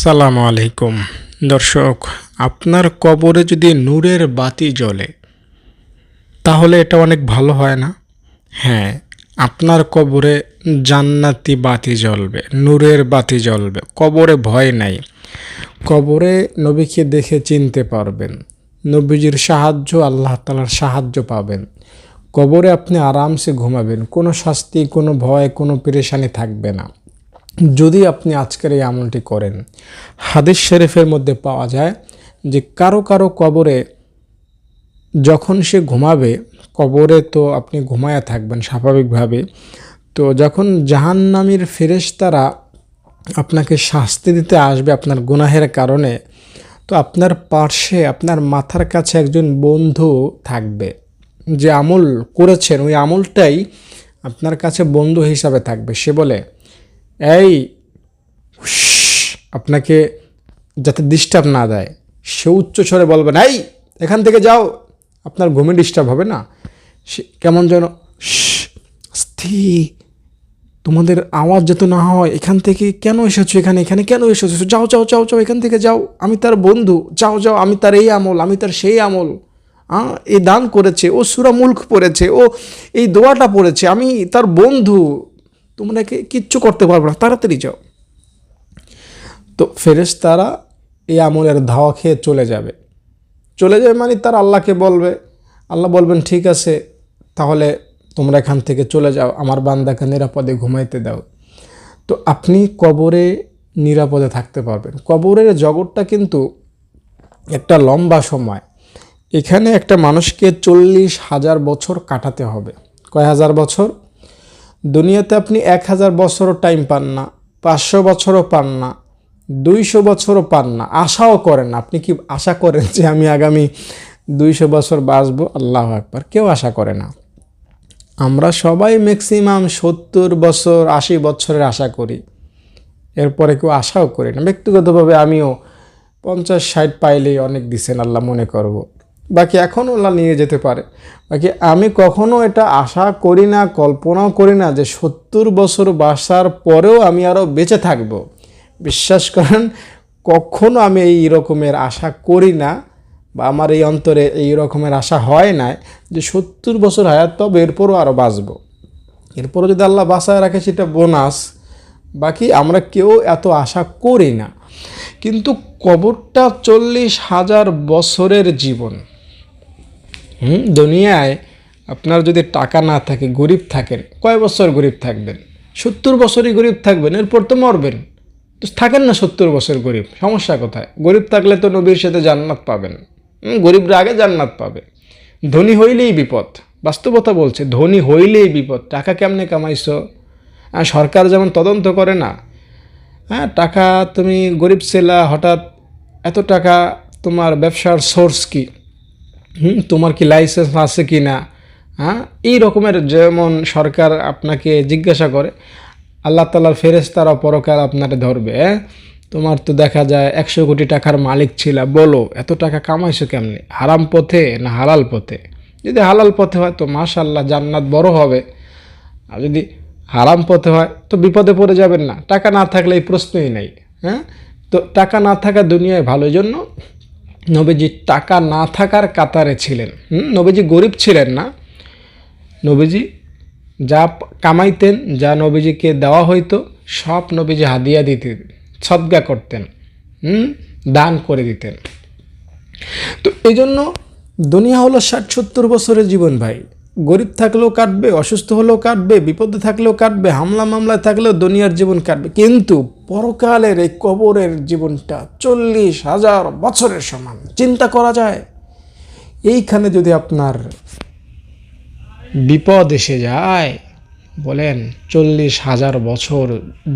সালামু আলাইকুম। দর্শক, আপনার কবরে যদি নূরের বাতি জ্বলে, তাহলে এটা অনেক ভালো হয় না? হ্যাঁ আপনার কবরে জান্নাতি বাতি জ্বলবে, নূরের বাতি জ্বলবে। কবরে ভয় নাই। কবরে নবীকে দেখে চিনতে পারবেন। নবীজির সাহায্য, আল্লাহ তালার সাহায্য পাবেন। কবরে আপনি আরামসে ঘুমাবেন। কোনো শাস্তি, কোনো ভয়, কোনো পেরেশানি থাকবে না। যদি আপনি আজকের এই আমলটি করেন, হাদিস শরীফের মধ্যে পাওয়া যায় যে কারও কারও কবরে যখন সে ঘুমাবে, কবরে তো আপনি ঘুমায়া থাকবেন স্বাভাবিকভাবে, তো যখন জাহান্নামীর ফেরেশতারা আপনাকে শাস্তি দিতে আসবে আপনার গুনাহের কারণে, তো আপনার পার্শ্বে, আপনার মাথার কাছে একজন বন্ধু থাকবে যে আমল করেছেন। ওই আমলটাই আপনার কাছে বন্ধু হিসাবে থাকবে। সে বলে এই আপনাকে যাতে ডিস্টার্ব না দেয় সে উচ্চ স্বরে বলবেন এই এখান থেকে যাও আপনার ঘুমে ডিস্টার্ব হবে না। সে কেমন যেন "শ্শ্, স্থির তোমাদের আওয়াজ যাতে না হয় এখান থেকে কেন এসেছ এখানে এখানে কেন এসেছ? যাও যাও যাও যাও এখান থেকে যাও আমি তার বন্ধু যাও যাও আমি তার এই আমল আমি তার সেই আমল। হ্যাঁ এই দান করেছে ও সুরা পড়েছে ও এই দোয়াটা পড়েছে আমি তার বন্ধু তোমরা কি কিচ্ছু করতে পারবে না, তাড়াতাড়ি যাও। তো ফেরেশ তারা এই আমলের ধাওয়া খেয়ে চলে যাবে। চলে যাবে মানে তার আল্লাহকে বলবে, আল্লাহ বলবেন, ঠিক আছে, তাহলে তোমরা এখান থেকে চলে যাও, আমার বান্দাকে নিরাপদে ঘুমাইতে দাও। তো আপনি কবরে নিরাপদে থাকতে পারবেন। কবরের জগৎটা কিন্তু একটা লম্বা সময়। এখানে একটা মানুষকে চল্লিশ হাজার বছর কাটাতে হবে। কয় হাজার বছর? দুনিয়াতে আপনি এক হাজার বছরও টাইম পান না, পাঁচশো বছরও পান না, দুইশো বছরও পান না, আশাও করেন না। আপনি কি আশা করেন যে আমি আগামী দুইশো বছর বাঁচবো? আল্লাহ একবার কেউ আশা করে না। আমরা সবাই ম্যাক্সিমাম সত্তর বছর, আশি বছরের আশা করি। এরপরে কেউ আশাও করি না। ব্যক্তিগতভাবে আমিও পঞ্চাশ, ষাট পাইলেই অনেক দিছেন, আল্লাহ মনে করব। বাকি এখনও আল্লাহ নিয়ে যেতে পারে। বাকি আমি কখনো এটা আশা করি না, কল্পনাও করি না যে সত্তর বছর বাসার পরেও আমি আরও বেঁচে থাকব। বিশ্বাস করেন, কখনো আমি এই রকমের আশা করি না বা আমার এই অন্তরে এই রকমের আশা হয় না যে সত্তর বছর হায়াত, তবে এরপরও আরও বাঁচবো। এরপরও যদি আল্লাহ বাসায় রাখে সেটা বোনাস। বাকি আমরা কেউ এত আশা করি না। কিন্তু কবরটা চল্লিশ হাজার বছরের জীবন। হুম, দুনিয়ায় আপনার যদি টাকা না থাকে, গরিব থাকেন, কয় বছর গরিব থাকবেন? সত্তর বছরই গরিব থাকবেন, এরপর তো মরবেন। তো থাকেন না সত্তর বছর গরিব, সমস্যা কোথায়? গরিব থাকলে তো নবীর সাথে জান্নাত পাবেন। গরিবরা আগে জান্নাত পাবে। ধনী হইলেই বিপদ, বাস্তবতা বলছে, ধনী হইলেই বিপদ। টাকা কেমনে কামাইছো? সরকার যেমন তদন্ত করে না হ্যাঁ টাকা তুমি গরিব ছেলা, হঠাৎ এত টাকা তোমার ব্যবসার সোর্স কি? হুম, তোমার কি লাইসেন্স আছে কি না হ্যাঁ এই রকমের যেমন সরকার আপনাকে জিজ্ঞাসা করে, আল্লাহ তালার ফেরেস্তারা পরকাল আপনারে ধরবে হ্যাঁ? তোমার তো দেখা যায় একশো কোটি টাকার মালিক ছিল, বলো, এত টাকা কামাইছো কেমনি? হারাম পথে না হালাল পথে? যদি হালাল পথে হয় তো মাশাল্লাহ জান্নাত বড় হবে। আর যদি হারাম পথে হয় তো বিপদে পড়ে যাবেন না। টাকা না থাকলে এই প্রশ্নই নেই হ্যাঁ? তো টাকা না থাকা দুনিয়ায় ভালো এই জন্য নবীজি টাকা না থাকার কাতারে ছিলেন। নবীজি গরিব ছিলেন না। নবীজি যা কামাইতেন, যা নবীজিকে দেওয়া হইতো, সব নবীজি হাদিয়া দিতেন, সদ্গা করতেন দান করে দিতেন। তো এই জন্য দুনিয়া হলো ষাট সত্তর বছরের জীবন ভাই। গরিব থাকলেও কাটবে, অসুস্থ হলেও কাটবে, বিপদে থাকলেও কাটবে, হামলা মামলায় থাকলেও দুনিয়ার জীবন কাটবে। কিন্তু পরকালের এই কবরের জীবনটা চল্লিশ হাজার বছরের সমান। চিন্তা করা যায়, এইখানে যদি আপনার বিপদ এসে যায়, বলেন চল্লিশ হাজার বছর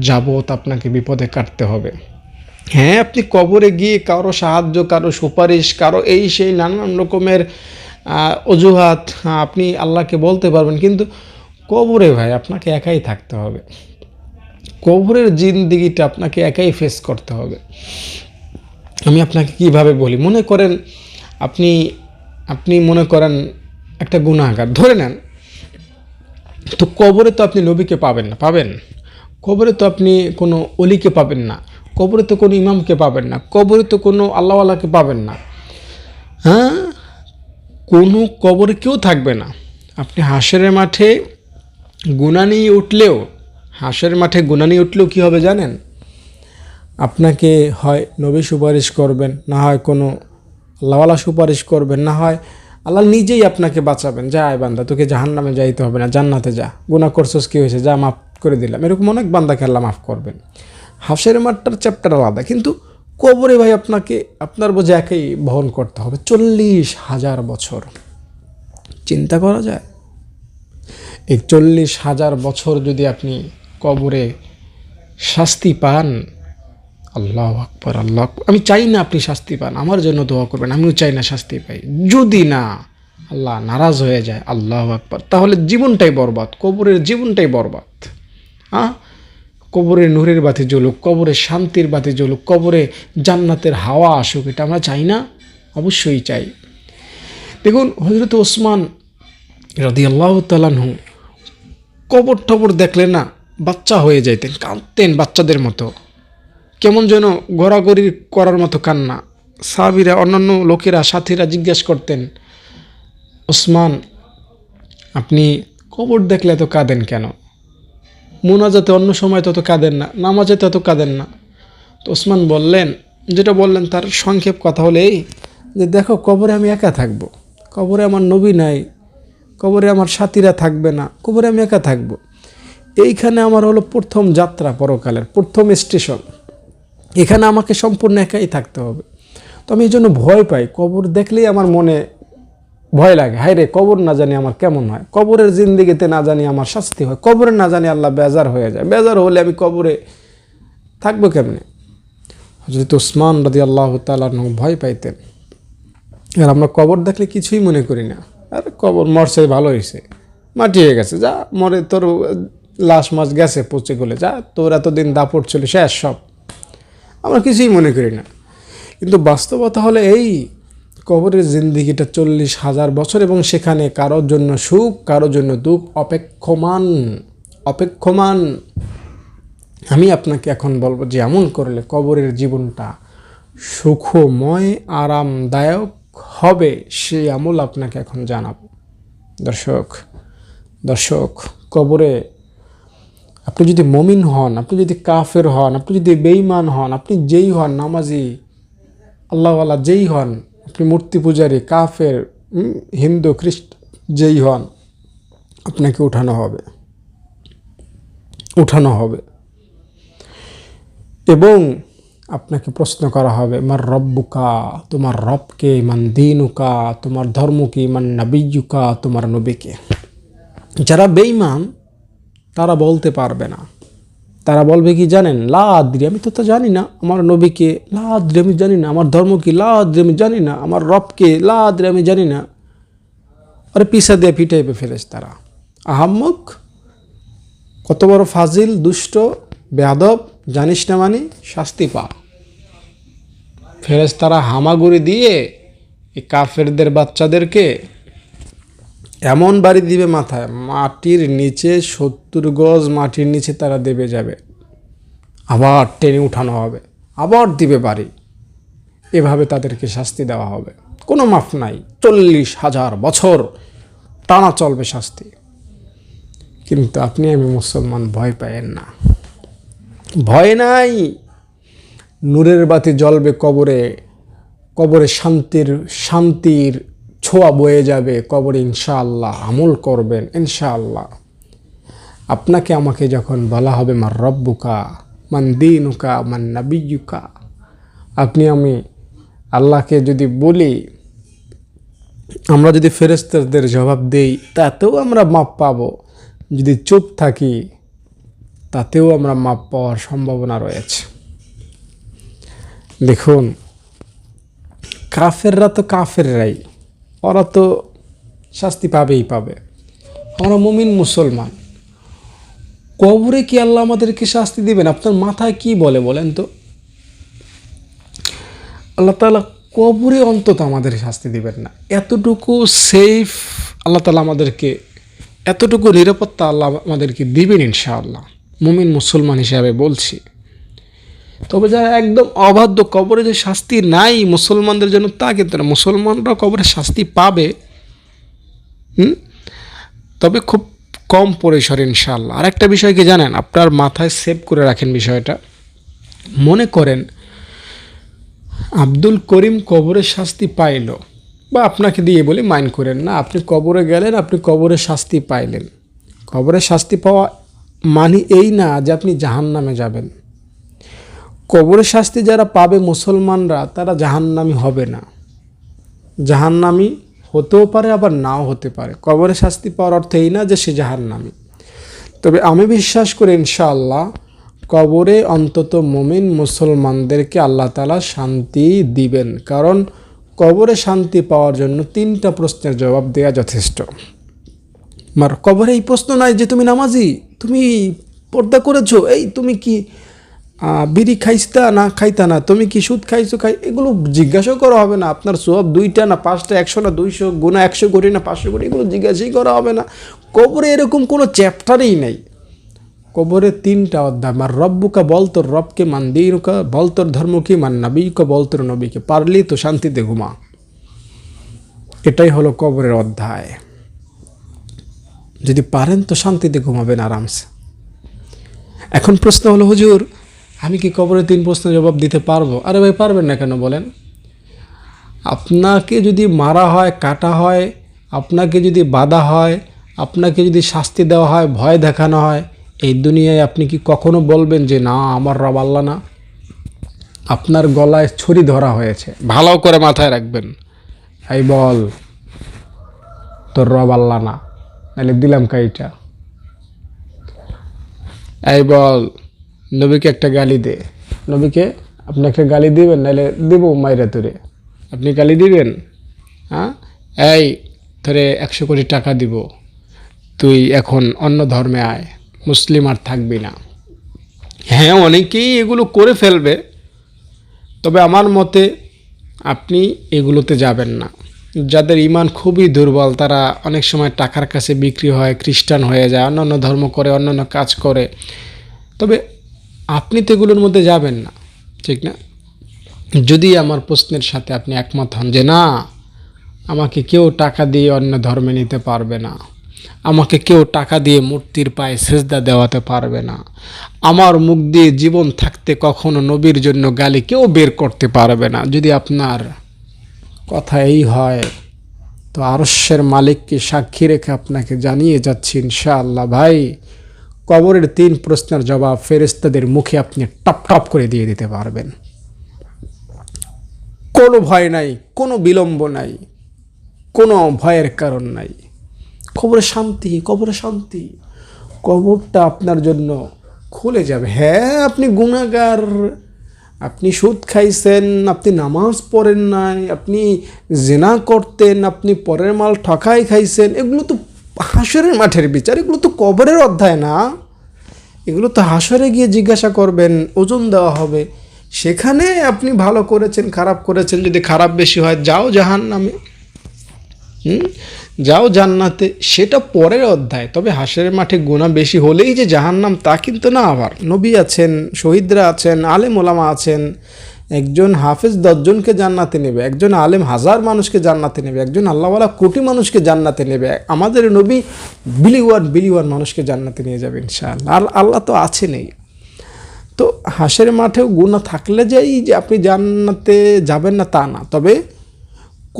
যাবত আপনাকে বিপদে কাটতে হবে। হ্যাঁ আপনি কবরে গিয়ে কারও সাহায্য, কারও সুপারিশ, কারও এই সেই নানান রকমের অজুহাত হ্যাঁ, আপনি আল্লাহকে বলতে পারবেন কিন্তু কবরে ভাই আপনাকে একাই থাকতে হবে। কবরের জিন্দিগিটা আপনাকে একাই ফেস করতে হবে। আমি আপনাকে কীভাবে বলি? মনে করেন আপনি আপনি মনে করেন একটা গুণাগার ধরে নেন তো কবরে তো আপনি নবীকে পাবেন না পাবেন। কবরে তো আপনি কোনো অলিকে পাবেন না কবরে তো কোনো ইমামকে পাবেন না কবরে তো কোনো আল্লাহওয়ালাকে পাবেন না। হ্যাঁ? কোনো কবরে কেউ থাকবে না। আপনি হাঁসের মাঠে গুণা নিয়ে উঠলেও, হাঁসের মাঠে গুণা নিয়ে উঠলেও কী হবে জানেন? আপনাকে হয় নবী সুপারিশ করবেন, না হয় কোনো আল্লাহওয়ালা সুপারিশ করবেন, না হয় আল্লাহ নিজেই আপনাকে বাঁচাবেন। যা আয় বান্দা, তোকে জাহান নামে যাইতে হবে না, জান্নাতে যা। গুণা করছস কী হয়েছে? যা মাফ করে দিলাম। এরকম অনেক বান্দাকে আল্লাহ মাফ করবেন। হাফসের মাঠটার চ্যাপ্টার আলাদা। কিন্তু কবরে ভাই আপনাকে, আপনার বোঝে একেই বহন করতে হবে। চল্লিশ হাজার বছর। চিন্তা করা যায়? এই চল্লিশ হাজার বছর যদি আপনি কবরে শাস্তি পান, আল্লাহ আকবর, আল্লাহ আমি চাই না আপনি শাস্তি পান, আমার জন্য দোয়া করবেন, আমিও চাই না শাস্তি পাই। যদি না আল্লাহ নারাজ হয়ে যায়, আল্লাহ আকবর, তাহলে জীবনটাই বরবাদ, কবরের জীবনটাই বরবাদ। হ্যাঁ কবরে নূরের বাতি জ্বলুক, কবরে শান্তির বাতি জ্বলুক, কবরে জান্নাতের হাওয়া আসুক, এটা আমরা চাই না, অবশ্যই চাই। দেখুন হজরত ওসমান রাদি আল্লাহ তালানহু কবর টবর দেখলে না, বাচ্চা হয়ে যাইতেন, কাঁদতেন বাচ্চাদের মতো। কেমন যেন গড়াগড়ি করার মতো কান্না। সাহাবিরা, অন্যান্য লোকেরা, সাথীরা জিজ্ঞেস করতেন, ওসমান, আপনি কবর দেখলে এত কাঁদেন কেন? মোনাজাতে অন্য সময় তত কাঁদেন না, নামাজে তত কাঁদেন না। তো ওসমান বললেন, যেটা বললেন তার সংক্ষেপ কথা হলে এই যে দেখো, কবরে আমি একা থাকব, কবরে আমার নবী নাই, কবরে আমার সাথীরা থাকবে না, কবরে আমি একা থাকব। এইখানে আমার হলো প্রথম যাত্রা পরকালের, প্রথম স্টেশন। এখানে আমাকে সম্পূর্ণ একাই থাকতে হবে। তো আমি এই জন্য ভয় পাই, কবর দেখলেই আমার মনে ভয় লাগে। হায় রে কবর না জানি আমার কেমন হয়। কবরের জিন্দিগিতে না জানি আমার শাস্তি হয়। কবরে না জানি আল্লাহ বেজার হয়ে যায়। বেজার হলে আমি কবরে থাকব কেমনে? হজরত ওসমান রাদি আল্লাহ তালাহ ভয় পাইতেন। আর আমরা কবর দেখলে কিছুই মনে করি না। আর, কবর মরছে, ভালো হয়েছে মাটি হয়ে গেছে। যা মরে তোর লাশ মাস গেছে, পচে গলে। যা, তোর এতদিন দাপট ছিল, শেষ সব। আমরা কিছুই মনে করি না। কিন্তু বাস্তবতা হলে এই কবরের জিন্দিগিটা চল্লিশ হাজার বছর এবং সেখানে কারোর জন্য সুখ, কারোর জন্য দুঃখ অপেক্ষমান অপেক্ষমান। আমি আপনাকে এখন বলব যে এমন করলে কবরের জীবনটা সুখময়, আরামদায়ক হবে সেই আমল আপনাকে এখন জানাব। দর্শক দর্শক, কবরে আপনি যদি মমিন হন, আপনি যদি কাফের হন, আপনি যদি বেঈমান হন, আপনি যেই হন, নামাজি, আল্লাহওয়ালা যেই হন আপনি মূর্তি পূজারী, কাফের হিন্দু, খ্রিস্ট, যেই হন, আপনাকে উঠানো হবে। উঠানো হবে। এবং আপনাকে প্রশ্ন করা হবে, মার রব্বুকা, তোমার রবকে মান দিনুকা, তোমার ধর্ম কি মান নাবিজুকা তোমার নবীকে? যারা বেঈমান, তারা বলতে পারবে না। তারা বলবে কি, জানেন? লা আদ্রি আমি তো তা জানি না। আমার নবীকে লা আদ্রি আমি জানি না। আমার ধর্ম কি লা আদ্রি আমি জানি না। আমার রবকে লা আদ্রি আমি জানি না। আরে পিসা দিয়ে পিটাইবে ফেলেস তারা আহাম্মক? কত বড় ফাজিল, দুষ্ট, বেয়াদব, জানিস না মানে? শাস্তি পা। ফেরেস তারা হামাগুড়ি দিয়ে এই কাফেরদের বাচ্চাদেরকে এমন বাড়ি দিবে মাথায়, মাটির নিচে সত্তর গজ মাটির নিচে তারা দেবে যাবে। আবার টেনে উঠানো হবে, আবার দিবে বাড়ি। এভাবে তাদেরকে শাস্তি দেওয়া হবে। কোনো মাফ নাই, চল্লিশ হাজার বছর টানা চলবে শাস্তি। কিন্তু আপনি আমি মুসলমান, ভয় পাইয়েন না। ভয় নাই, নূরের বাতি জ্বলবে কবরে কবরে শান্তির শান্তির ছোঁয়া বয়ে যাবে কবর, ইনশাআল্লাহ, আমল করবেন, ইনশাআল্লাহ। আপনাকে আমাকে যখন বলা হবে মার রব্বুকা, মান দিনুকা, মান নাবিয়ুকা আপনি আমি আল্লাহকে যদি বলি, আমরা যদি ফেরেস্তাদের জবাব দেই, তাতেও আমরা মাপ পাবো। যদি চুপ থাকি, তাতেও আমরা মাপ পাওয়ার সম্ভাবনা রয়েছে। দেখুন, কাফেররা তো কাফেররাই। ওরা তো শাস্তি পাবেই পাবে। আমরা মুমিন মুসলমান। কবরে কি আল্লাহ আমাদেরকে শাস্তি দিবেন? আপনার মাথায় কি বলে বলেন তো? আল্লাহ তালা কবরে অন্তত আমাদের শাস্তি দিবেন না। এতটুকু সেফ আল্লাহ তালা আমাদেরকে, এতটুকু নিরাপত্তা আল্লাহ আমাদেরকে দিবেন ইনশাআল্লাহ। মুমিন মুসলমান হিসাবে বলছি। তবে যারা একদম অবাধ্য কবরে যে শাস্তি নাই, মুসলমানদের জন্য তা কিন্তু না। মুসলমানরা কবরে শাস্তি পাবে, হুম? তবে খুব কম পরিসর ইনশাল্লাহ আর একটা বিষয় কি জানেন? আপনার মাথায় সেভ করে রাখেন বিষয়টা। মনে করেন, আব্দুল করিম কবরে শাস্তি পাইল। বা আপনাকে দিয়ে বলে মাইন্ড করেন না, আপনি কবরে গেলেন, আপনি কবরে শাস্তি পাইলেন। কবরে শাস্তি পাওয়া মানে এই না যে আপনি জাহান নামে যাবেন। কবরে শাস্তি যারা পাবে মুসলমানরা, তারা জাহান্নামি হবে না। জাহান্নামি হতেও পারে, আবার নাও হতে পারে। কবরে শাস্তি পাওয়ার অর্থ এই না যে সে জাহান্নামি। তবে আমি বিশ্বাস করি ইনশাআল্লাহ, কবরে অন্তত মুমিন মুসলমানদেরকে আল্লাহ তালা শান্তি দিবেন। কারণ কবরে শান্তি পাওয়ার জন্য তিনটা প্রশ্নের জবাব দেওয়া যথেষ্ট। মার, কবরে এই প্রশ্ন নাই যে তুমি নামাজি, তুমি পর্দা করেছ, এই তুমি কি বিড়ি খাইস্তা না খাইতা না? তুমি কি সুদ খাইছো? খাই এগুলো জিজ্ঞাসাও করা হবে না। আপনার সব দুইটা না পাঁচটা, একশো না দুইশো, গুণা একশো কোটি না পাঁচশো কোটি, এগুলো জিজ্ঞাসাই করা হবে না। কবরে এরকম কোনো চ্যাপ্টারই নেই। কবরে তিনটা অধ্যায়। মার রব্বুকা, বল তোর রবকে, মান দিনুকা, বল তোর ধর্মকে, মান নবীকে বল তোর নবীকে। পারলি তো শান্তিতে ঘুমা। এটাই হলো কবরের অধ্যায়। যদি পারেন তো শান্তিতে ঘুমাবেন আরামসে। এখন প্রশ্ন হলো, হুজুর আমি কি কবরে তিন প্রশ্নের জবাব দিতে পারব? আরে ভাই, পারবেন না কেন বলেন? আপনাকে যদি মারা হয়, কাটা হয়, আপনাকে যদি বাধা হয়, আপনাকে যদি শাস্তি দেওয়া হয়, ভয় দেখানো হয়, এই দুনিয়ায় আপনি কি কখনো বলবেন যে, না, আমার রব আল্লাহ না আপনার গলায় ছুরি ধরা হয়েছে। ভালো করে মাথায় রাখবেন। এই বল, তোর রব আল্লাহ না। নাহলে দিলাম কাইটা। এই বল নবীকে একটা গালি দে। নবীকে আপনি একটা গালি দিবেন, নাহলে দিব মাইরা তোরে। আপনি গালি দিবেন? হ্যাঁ? এই, তোরে একশো কোটি টাকা দিব। তুই এখন অন্য ধর্মে আয়। মুসলিম আর থাকবি না। হ্যাঁ অনেকেই এগুলো করে ফেলবে। তবে আমার মতে আপনি এগুলোতে যাবেন না। যাদের ইমান খুবই দুর্বল, তারা অনেক সময় টাকার কাছে বিক্রি হয়, খ্রিস্টান হয়ে যায়, অন্যান্য ধর্ম করে, অন্যান্য কাজ করে। তবে আপনি তো এগুলোর মধ্যে যাবেন না, ঠিক না? যদি আমার প্রশ্নের সাথে আপনি একমত হন যে না, আমাকে কেউ টাকা দিয়ে অন্য ধর্মে নিতে পারবে না, আমাকে কেউ টাকা দিয়ে মূর্তির পায়ে সেজদা দেওয়াতে পারবে না, আমার মুখ দিয়ে জীবন থাকতে কখনো নবীর জন্য গালি কেউ বের করতে পারবে না, যদি আপনার কথা এই হয়, তো আরস্যের মালিককে সাক্ষী রেখে আপনাকে জানিয়ে যাচ্ছি ইনশাআল্লাহ ভাই কবরের তিন প্রশ্নের জবাব ফেরেস্তাদের মুখে আপনি টপ টপ করে দিয়ে দিতে পারবেন। কোনো ভয় নাই, কোনো বিলম্ব নাই, কোনো ভয়ের কারণ নাই। কবরে শান্তি কবরে শান্তি। কবরটা আপনার জন্য খুলে যাবে। হ্যাঁ আপনি গুণাগার আপনি সুদ খাইছেন, আপনি নামাজ পড়েন নাই, আপনি জেনা করতেন, আপনি পরের মাল ঠকাই খাইছেন, এগুলো তো হাসরের মাঠের বিচার, এগুলো তো কবরের অধ্যায় না। এগুলো তো হাসরে গিয়ে জিজ্ঞাসা করবেন, ওজন দেওয়া হবে। সেখানে আপনি ভালো করেছেন, খারাপ করেছেন, যদি খারাপ বেশি হয়, যাও জাহান নামে হুম? যাও জান্নাতে, সেটা পরের অধ্যায়। তবে হাসের মাঠে গুণা বেশি হলেই যে জাহান্নাম, তা কিন্তু না আবার। নবী আছেন, শহীদরা আছেন, আলেম ওলামা আছেন। একজন হাফেজ দশজনকে জান্নাতে নেবে, একজন আলেম হাজার মানুষকে জান্নাতে নেবে, একজন আল্লাহওয়ালা কোটি মানুষকে জান্নাতে নেবে, আমাদের নবী বিলিওয়ান বিলিওয়ান মানুষকে জান্নাতে নিয়ে যাবে ইনশাআল্লাহ। আর আল্লাহ তো আছেনই তো হাঁসের মাঠেও গুণা থাকলে যেই যে আপনি জান্নাতে যাবেন না তা না, তবে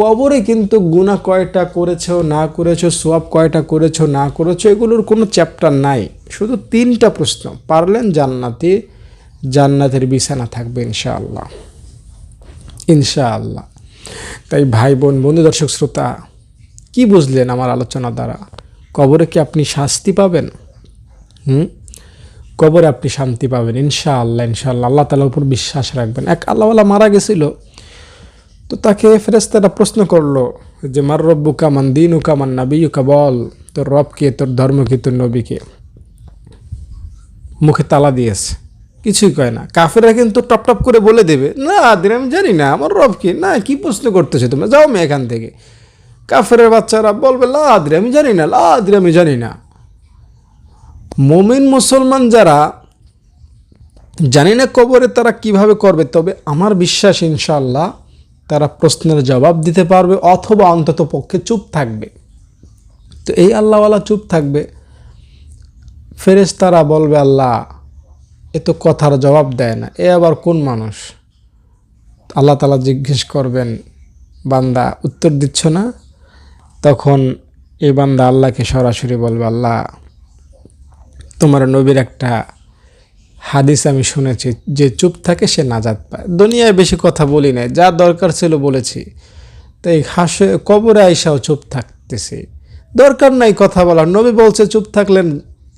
কবরে কিন্তু গুণা কয়টা করেছ, না করেছ সোয়াব কয়টা করেছ, না করেছ, এগুলোর কোনো চ্যাপ্টার নাই। শুধু তিনটা প্রশ্ন, পারলেন জান্নাতে জান্নাতের বিছানা থাকবে ইনশাআল্লাহ। ইনশাআল্লাহ। তাই ভাই, বোন, বন্ধু, দর্শক, শ্রোতা, কি বুঝলেন আমার আলোচনা দ্বারা? কবরে কি আপনি শাস্তি পাবেন? হুম? কবরে আপনি শান্তি পাবেন ইনশাআল্লাহ ইনশাআল্লাহ। আল্লাহ তালার উপর বিশ্বাস রাখবেন। এক আল্লাহওয়ালা মারা গেছিল, তো তাকে ফেরেস্তারা প্রশ্ন করল যে, মার রব্বুকা মান দিনুকা মান নাবিউকা বল, তোর রবকে তোর ধর্মকে তোর নবীকে মুখে তালা দিয়েছে। কিছুই কয় না। কাফেরা কিন্তু টপ টপ করে বলে দেবে, না, আদির, আমি জানি না, আমার রব কি? না, কি প্রশ্ন করতেছে তোমরা? যাও মেয়ে এখান থেকে। কাফেরের বাচ্চারা বলবে, লা আদির, আমি জানি না, লা আদির, আমি জানি না। মোমিন মুসলমান যারা, জানি না কবরে তারা কীভাবে করবে, তবে আমার বিশ্বাস ইনশাল্লাহ তারা প্রশ্নের জবাব দিতে পারবে অথবা অন্তত পক্ষে চুপ থাকবে। তো এই আল্লাহওয়ালা চুপ থাকবে। ফেরেস তারা বলবে, আল্লাহ এ তো কথার জবাব দেয় না। এ আবার কোন মানুষ? আল্লাহ তালা জিজ্ঞেস করবেন, বান্দা উত্তর দিচ্ছ না? তখন এই বান্দা আল্লাহকে সরাসরি বলবে, আল্লাহ, তোমার নবীর একটা হাদিস আমি শুনেছি, যে চুপ থাকে সে নাজাত পায়। দুনিয়ায় বেশি কথা বলি নাই, যা দরকার ছিল বলেছি। তো এই হাসে কবরে আইসাও চুপ থাকতেছি। দরকার নাই কথা বলার। নবী বলছে, চুপ থাকলে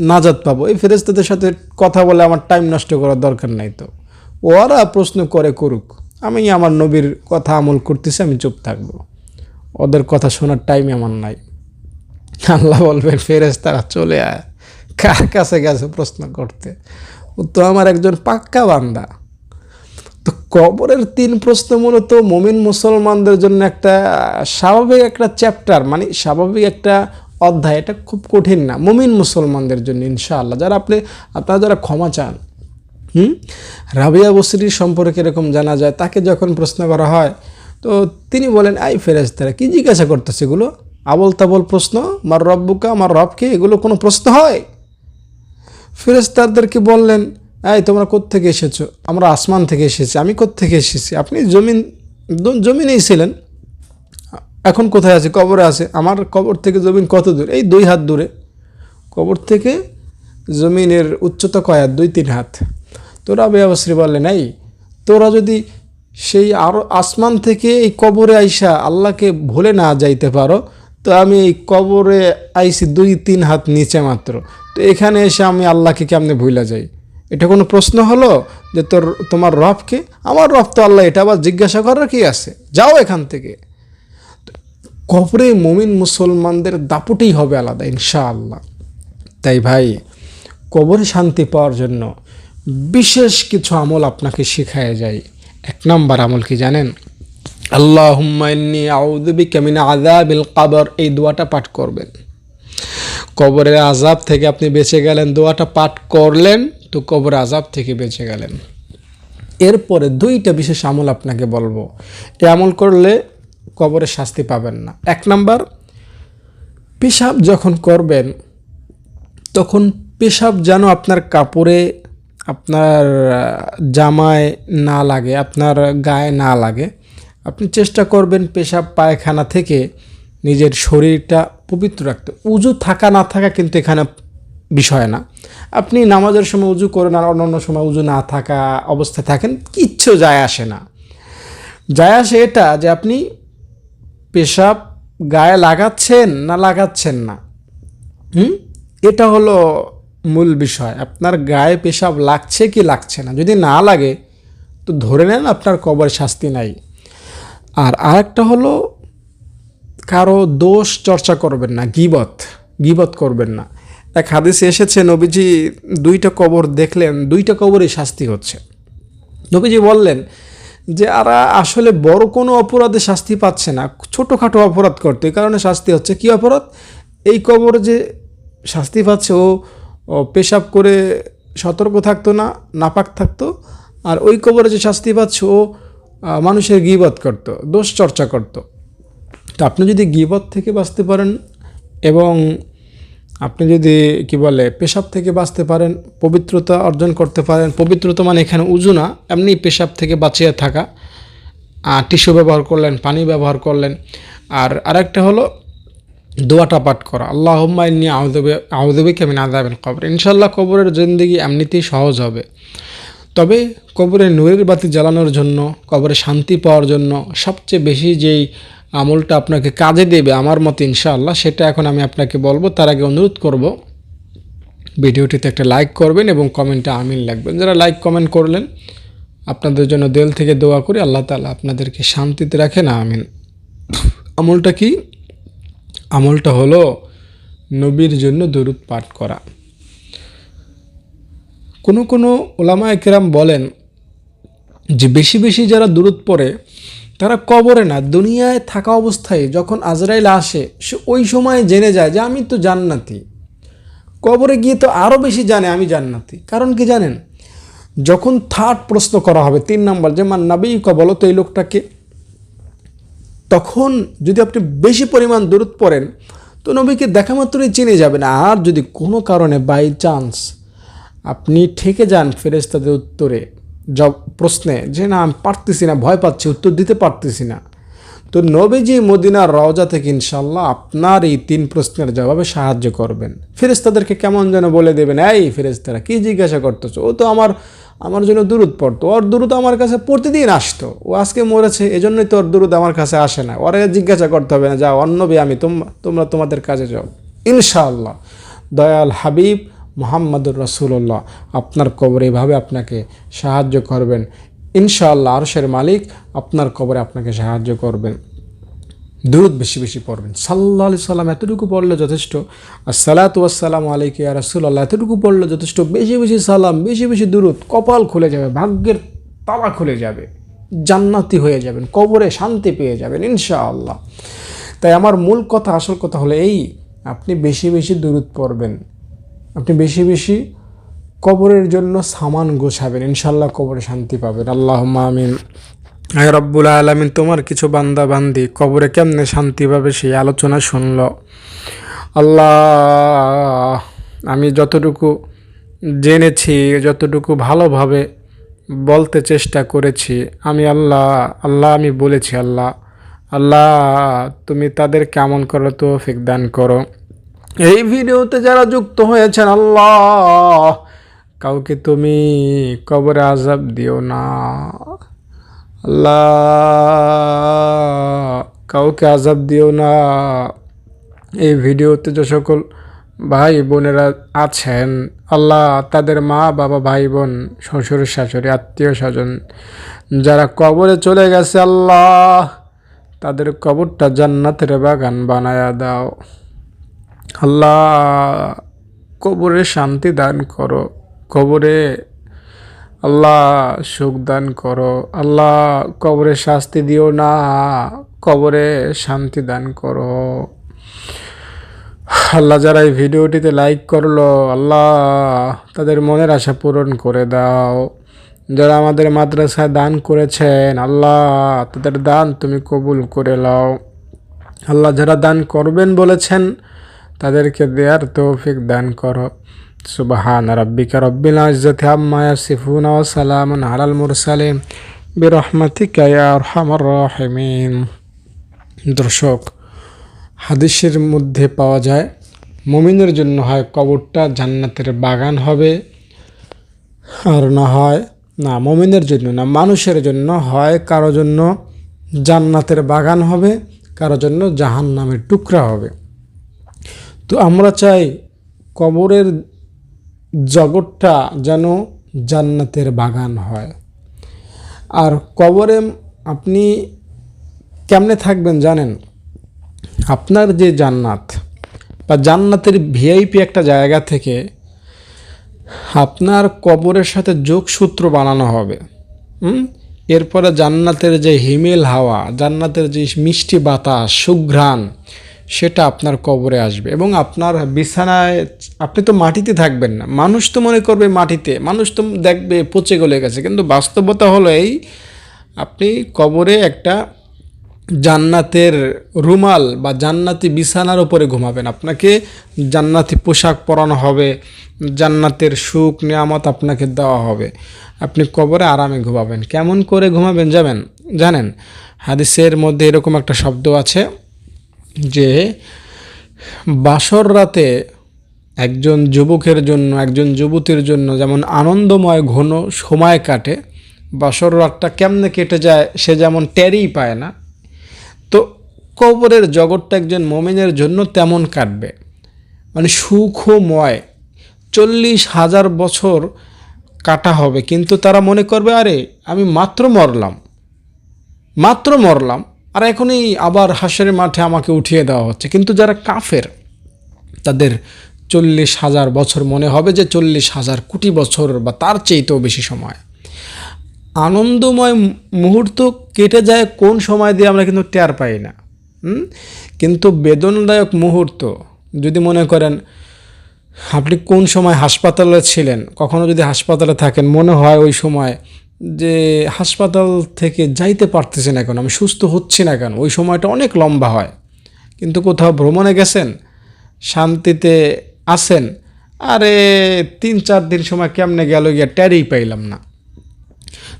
নাজাত পাবো। এই ফেরেস্তাদের সাথে কথা বলে আমার টাইম নষ্ট করার দরকার নাই তো। ওরা প্রশ্ন করে করুক। আমি আমার নবীর কথা আমল করতেছি, আমি চুপ থাকব। ওদের কথা শোনার টাইম আমার নাই। আল্লাহ বলবেন ফেরেস তারা চলে আয়। কার কাছে গেছে প্রশ্ন করতে? ও তো আমার একজন পাক্কা বান্দা। তো কবরের তিন প্রশ্ন মূলত মমিন মুসলমানদের জন্য একটা স্বাভাবিক একটা চ্যাপ্টার মানে স্বাভাবিক একটা অধ্যায়, এটা খুব কঠিন না। মুমিন মুসলমানদের জন্য, ইনশাআল্লাহ। যারা আপনি, আপনারা যারা ক্ষমা চান, হুম? রাবিয়া বসরির সম্পর্কে এরকম জানা যায়, তাকে যখন প্রশ্ন করা হয়, তো তিনি বলেন, আই ফেরেস্তারা কী জিজ্ঞাসা করতেছে এগুলো? আবল তাবল প্রশ্ন আমার রব্বুকা আমার রবকে, এগুলো কোনো প্রশ্ন হয়? ফেরেস্তাদেরকে বললেন, এই, তোমরা কোত্থেকে এসেছ? আমরা আসমান থেকে এসেছি, আমি কোত্থেকে এসেছি? আপনি জমিন জমিনেই ছিলেন এখন কোথায় আছে? কবরে আছে। আমার কবর থেকে জমিন কত দূর? এই দুই হাত দূরে। কবর থেকে জমিনের উচ্চতা কয় হাত? দুই তিন হাত। তোরা বেয়াবশ্রী বলে নাই। তোরা যদি সেই আরও আসমান থেকে এই কবরে আইসা আল্লাহকে ভুলে না যাইতে পারো, তো আমি এই কবরে আইসি দুই তিন হাত নিচে মাত্র। তো এখানে এসে আমি আল্লাহকে কেমনে ভুলে যাই? এটা কোনো প্রশ্ন হলো যে তোর, তোমার রবকে? আমার রব তো আল্লাহ, এটা আবার জিজ্ঞাসা করার কি আছে? যাও এখান থেকে। কবরে মমিন মুসলমানদের দাপুটেই হবে আলাদা, ইনশাআল্লাহ। তাই ভাই, কবরে শান্তি পাওয়ার জন্য বিশেষ কিছু আমল আপনাকে শেখায় যায়। এক নম্বর আমল কি জানেন? আল্লাহ হুম্মাইনি আউদুবি কামিনা আজাবিল কাবর, এই দোয়াটা পাঠ করবেন। কবরের আজাব থেকে আপনি বেঁচে গেলেন, দোয়াটা পাঠ করলেন, তো কবরের আজাব থেকে বেঁচে গেলেন। এরপরে দুইটা বিশেষ আমল আপনাকে বলব। এই আমল করলে কবরে শাস্তি পাবেন না। এক নাম্বার, পেশাব যখন করবেন, তখন পেশাব যেন আপনার কাপড়ে, আপনার জামায় না লাগে, আপনার গায়ে না লাগে। আপনি চেষ্টা করবেন পেশাব পায়খানা থেকে নিজের শরীরটা পবিত্র রাখতে। উজু থাকা না থাকা কিন্তু এখানে বিষয় না। আপনি নামাজের সময় উজু করেন আর অন্য অন্য সময় উজু না থাকা অবস্থায় থাকেন, কিচ্ছু যায় আসে না। যায় আসে এটা যে আপনি পেশাব গায়ে লাগাচ্ছেন না লাগাচ্ছেন না? হুম? এটা হলো মূল বিষয়। আপনার গায়ে পেশাব লাগছে কি লাগছে না? যদি না লাগে, তো ধরে নেন আপনার কবর শাস্তি নাই। আর আরেকটা হলো, কারও দোষ চর্চা করবেন না, গিবত গিবত করবেন না। এক হাদিসে এসেছে, নবীজি দুইটা কবর দেখলেন, দুইটা কবরই শাস্তি হচ্ছে। নবীজি বললেন যে আরা আসলে বড় কোনো অপরাধে শাস্তি পাচ্ছে না, ছোটোখাটো অপরাধ করতে। কারণে শাস্তি হচ্ছে কি অপরাধ? এই কবরে যে শাস্তি পাচ্ছে, ও পেশাব করে সতর্ক থাকতো না, নাপাক থাকতো। আর ওই কবরে যে শাস্তি পাচ্ছে, ও মানুষের গিবত করতো, দোষ চর্চা করতো। তো আপনি যদি গিবত থেকে বাঁচতে পারেন এবং আপনি যদি কি বলে পেশাব থেকে বাঁচতে পারেন, পবিত্রতা অর্জন করতে পারেন, পবিত্রতা মানে এখানে উজু না, এমনি পেশাব থেকে বাঁচিয়ে থাকা। টিস্যু ব্যবহার করলেন, পানি ব্যবহার করলেন। আর আরেকটা হলো দোয়াটা পাঠ করা। আল্লাহ ইন্নি আউদবে আউদবে কেমন আদাবেন কবর। ইনশাল্লাহ কবরের জিন্দগি এমনিতেই সহজ হবে। তবে কবরে নূরের বাতি জ্বালানোর জন্য, কবরে শান্তি পাওয়ার জন্য সবচেয়ে বেশি যেই আমলটা আপনাকে কাজে দেবে আমার মতে ইনশাআল্লাহ, সেটা এখন আমি আপনাকে বলব। তার আগে অনুরোধ করব, ভিডিওটিতে একটা লাইক করবেন এবং কমেন্টে আমিন লাগবেন। যারা লাইক কমেন্ট করলেন, আপনাদের জন্য দেল থেকে দোয়া করি, আল্লাহ তালা আপনাদেরকে শান্তিতে রাখেন, আমিন। আমলটা কি? আমলটা হলো নবীর জন্য দরুদ পাঠ করা। কোনো কোনো ওলামা একরাম বলেন যে বেশি বেশি যারা দূরত পড়ে তারা কবরে না, দুনিয়ায় থাকা অবস্থায় যখন আজরাইল আসে, সে ওই সময় জেনে যায় যে আমি তো জান্নাতি। কবরে গিয়ে তো আরও বেশি জানে আমি জান্নাতি। কারণ কি জানেন? যখন থার্ড প্রশ্ন করা হবে, তিন নাম্বার, যে, মান নাবি ক বলো তো এই লোকটাকে। তখন যদি আপনি বেশি পরিমাণ দূরত পড়েন, তো নবীকে দেখা মাত্রই চিনে যাবেন। আর যদি কোনো কারণে বাই চান্স আপনি ঠেকে যান ফেরেস্তাদের উত্তরে জব প্রশ্নে যে, না, আমি পারতেছি না, ভয় পাচ্ছি, উত্তর দিতে পারতেছি না। তো নবীজি মদিনার রওজা থেকে ইনশাল্লাহ আপনার এই তিন প্রশ্নের জবাবে সাহায্য করবেন। ফেরেস্তাদেরকে কেমন যেন বলে দেবেন, এই ফেরেস্তারা কী জিজ্ঞাসা করতেছো? ও তো আমার আমার জন্য দূরত পড়তো, ওর দূরত আমার কাছে প্রতিদিন আসতো, ও আজকে মরেছে, এজন্যই তো ওর দূরত আমার কাছে আসে না। ওরা জিজ্ঞাসা করতে হবে না যা অন্নবী আমি তোমরা তোমাদের কাজে যাও। ইনশাআল্লাহ, দয়াল হাবিব মোহাম্মদুর রসুল্লাহ আপনার কবর এভাবে আপনাকে সাহায্য করবেন। ইনশাআল্লাহ আরশের মালিক আপনার কবরে আপনাকে সাহায্য করবেন। দূরত বেশি বেশি পড়বেন। সাল্লা আলি সাল্লাম এতটুকু পড়লে যথেষ্ট। আর সালাতু আসসালাম আলাইকে আর রাসুল্লাহ এতটুকু পড়লে যথেষ্ট। বেশি বেশি সালাম, বেশি বেশি দূরত কপাল খুলে যাবে, ভাগ্যের তালা খুলে যাবে। জান্নাতি হয়ে যাবেন, কবরে শান্তি পেয়ে যাবেন, ইনশাআল্লাহ। তাই আমার মূল কথা, আসল কথা হলো এই, আপনি বেশি বেশি দূরত পড়বেন। আপনি বেশি বেশি কবরের জন্য সামান গোছাবেন ইনশাল্লাহ কবরে শান্তি পাবেন। আল্লাহ আমিন। আয় রব্বুল আলমিন, তোমার কিছু বান্দা বান্দি কবরে কেমনে শান্তি পাবে সেই আলোচনা শুনল। আল্লাহ, আমি যতটুকু জেনেছি, যতটুকু ভালোভাবে বলতে চেষ্টা করেছি, আমি আল্লাহ আল্লাহ আমি বলেছি আল্লাহ। আল্লাহ, তুমি তাদের কেমন করো তো ফিক দান করো। এই ভিডিওতে যারা যুক্ত হয়েছেন, আল্লাহ, কাউকে তুমি কবরে আজাব দিও না। আল্লাহ, কাউকে আজাব দিও না। এই ভিডিওতে যে সকল ভাই বোনেরা আছেন, আল্লাহ, তাদের মা, বাবা, ভাই বোন, শ্বশুর, শাশুড়ি, আত্মীয় স্বজন, যারা কবরে চলে গেছে, আল্লাহ, তাদের কবরটা জান্নাতের বাগান বানায়া দাও। আল্লাহ, কবরে শান্তি দান করো। কবরে আল্লাহ সুখ দান করো। আল্লাহ কবরে শাস্তি দিও না, কবরে শান্তি দান করো। আল্লাহ যারা এই ভিডিওটিতে লাইক করল, আল্লাহ তাদের মনের আশা পূরণ করে দাও। যারা আমাদের মাদ্রাসায় দান করেছেন, আল্লাহ তাদের দান তুমি কবুল করে লাও। আল্লাহ যারা দান করবেন বলেছেন তাদেরকে দেয়ার তৌফিক দান করো। সুবাহান রব্বিকা রব্বিল ইজ্জতি আম্মা ইয়াসিফুন ওয়া সালামুন আলাল মুরসালিন। বিরহমাতিকা ইয়া আরহামার রাহিমিন। দর্শক, হাদিসের মধ্যে পাওয়া যায়, মমিনের জন্য হয় কবরটা জান্নাতের বাগান হবে। আর না হয়, না, মমিনের জন্য না, মানুষের জন্য হয়, কারও জন্য জান্নাতের বাগান হবে, কারও জন্য জাহান নামের টুকরা হবে। তো আমরা চাই কবরের জগৎটা যেন জান্নাতের বাগান হয়। আর কবরে আপনি কেমনে থাকবেন জানেন? আপনার যে জান্নাত বা জান্নাতের ভিআইপি একটা জায়গা থেকে আপনার কবরের সাথে যোগসূত্র বানানো হবে। এরপরে জান্নাতের যে হিমেল হাওয়া, জান্নাতের যে মিষ্টি বাতাস, সুঘ্রাণ সেটা আপনার কবরে আসবে এবং আপনার বিছানায়, আপনি তো মাটিতে থাকবেন না। মানুষ তো মনে করবে মাটিতে, মানুষ তো দেখবে পচে গলে গেছে। কিন্তু বাস্তবতা হলো এই, আপনি কবরে একটা জান্নাতের রুমাল বা জান্নাতি বিছানার উপরে ঘুমাবেন। আপনাকে জান্নাতি পোশাক পরানো হবে, জান্নাতের সুখ, নিয়ামত আপনাকে দেওয়া হবে। আপনি কবরে আরামে ঘুমাবেন। কেমন করে ঘুমাবেন যাবেন জানেন? হাদিসের মধ্যে এরকম একটা শব্দ আছে যে বাসর রাতে একজন যুবকের জন্য, একজন যুবতীর জন্য যেমন আনন্দময় ঘন সময় কাটে, বাসর রাতটা কেমনে কেটে যায় সে যেমন টেরই পায় না, তো কবরের জগৎটা একজন মমিনের জন্য তেমন কাটবে। মানে সুখময়, চল্লিশ হাজার বছর কাটা হবে, কিন্তু তারা মনে করবে, আরে, আমি মাত্র মরলাম মাত্র মরলাম। আর এখনই আবার হাসের মাঠে আমাকে উঠিয়ে দেওয়া হচ্ছে। কিন্তু যারা কাফের, তাদের চল্লিশ হাজার বছর মনে হবে যে চল্লিশ হাজার কোটি বছর বা তার চেয়েতেও বেশি সময়। আনন্দময় মুহূর্ত কেটে যায় কোন সময় দিয়ে আমরা কিন্তু টের পাই না। কিন্তু বেদনাদায়ক মুহূর্ত, যদি মনে করেন, আপনি কোন সময় হাসপাতালে ছিলেন, কখনো যদি হাসপাতালে থাকেন, মনে হয় ওই সময় যে হাসপাতাল থেকে যাইতে পারতেছি না কেন, আমি সুস্থ হচ্ছি না কেন, ওই সময়টা অনেক লম্বা হয়। কিন্তু কোথাও ভ্রমণে গেছেন, শান্তিতে আছেন, আরে তিন চার দিন সময় কেমনে গেল গিয়া ট্যারেই পাইলাম না।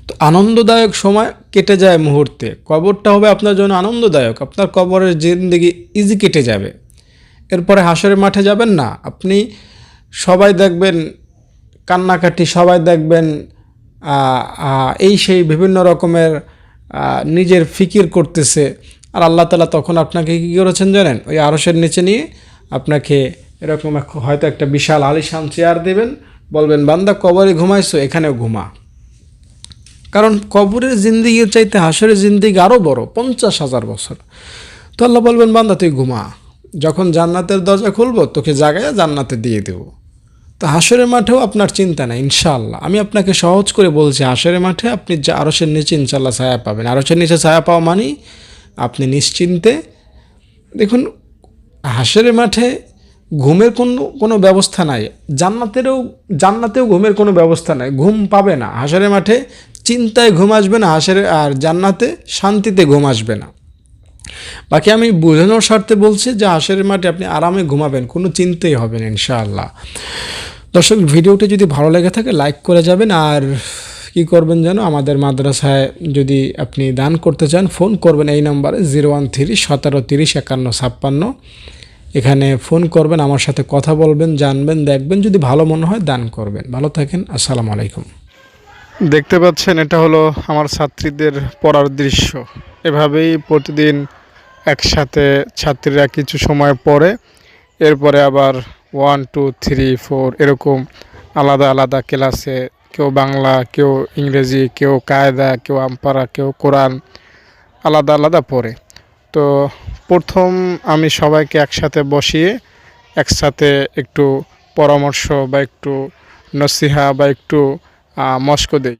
তো আনন্দদায়ক সময় কেটে যায় মুহূর্তে, কবরটা হবে আপনার জন্য আনন্দদায়ক, আপনার কবরের জিন্দিগি ইজি কেটে যাবে। এরপরে হাসরের মাঠে যাবেন না, আপনি সবাই দেখবেন, কান্নাকাটি সবাই দেখবেন এই সেই বিভিন্ন রকমের নিজের ফিকির করতেছে। আর আল্লাহ তালা তখন আপনাকে কী করেছেন জানেন? ওই আরসের নিচে নিয়ে আপনাকে এরকম হয়তো একটা বিশাল আলিশান চেয়ার দেবেন। বলবেন, বান্দা, কবরে ঘুমাইছো, এখানেও ঘুমা। কারণ কবরের জিন্দিগির চাইতে হাসরের জিন্দিগি আরও বড়, পঞ্চাশ হাজার বছর। তো আল্লাহ বলবেন, বান্দা, তুই ঘুমা। যখন জান্নাতের দরজা খুলবো, তোকে জাগায় জান্নাতে দিয়ে দেবো। তো হাসরের মাঠেও আপনার চিন্তা নেই ইনশাল্লাহ আমি আপনাকে সহজ করে বলছি, হাসরের মাঠে আপনি যা আরসের নিচে ইনশাল্লাহ ছায়া পাবেন। আরসের নিচে ছায়া পাওয়া মানেই আপনি নিশ্চিন্তে, দেখুন, হাসরের মাঠে ঘুমের কোনো কোনো ব্যবস্থা নাই। জান্নাতেরও, জান্নাতেও ঘুমের কোনো ব্যবস্থা নাই। ঘুম পাবে না। হাসরের মাঠে চিন্তায় ঘুম আসবে না, হাসরে, আর জান্নাতে শান্তিতে ঘুম আসবে না। বাকি আমি বোঝানোর স্বার্থে বলছি যে হাসরের মাঠে আপনি আরামে ঘুমাবেন, কোনো চিন্তাই হবে না, ইনশাআল্লাহ। দর্শক, ভিডিওটি যদি ভালো লেগে থাকে, লাইক করে যাবেন, আর কি করবেন যেন? আমাদের মাদ্রাসায় যদি আপনি দান করতে চান, ফোন করবেন এই নাম্বারে জিরো ওয়ান থ্রি, সতেরো তিরিশ, একান্ন, ছাপ্পান্ন। এখানে ফোন করবেন, আমার সাথে কথা বলবেন, জানবেন, দেখবেন, যদি ভালো মনে হয়, দান করবেন। ভালো থাকেন, আসসালামু আলাইকুম। দেখতে পাচ্ছেন, এটা হলো আমার ছাত্রীদের পড়ার দৃশ্য। এভাবেই প্রতিদিন একসাথে ছাত্রীরা কিছু সময় পড়ে এরপরে আবার ওয়ান টু থ্রি ফোর এরকম আলাদা আলাদা ক্লাসে কেউ বাংলা, কেউ ইংরেজি, কেউ কায়দা, কেউ আমপারা, কেউ কোরআন আলাদা আলাদা পড়ে। তো প্রথম আমি সবাইকে একসাথে বসিয়ে, একসাথে একটু পরামর্শ বা একটু নসিহা বা একটু মস্ক দেই।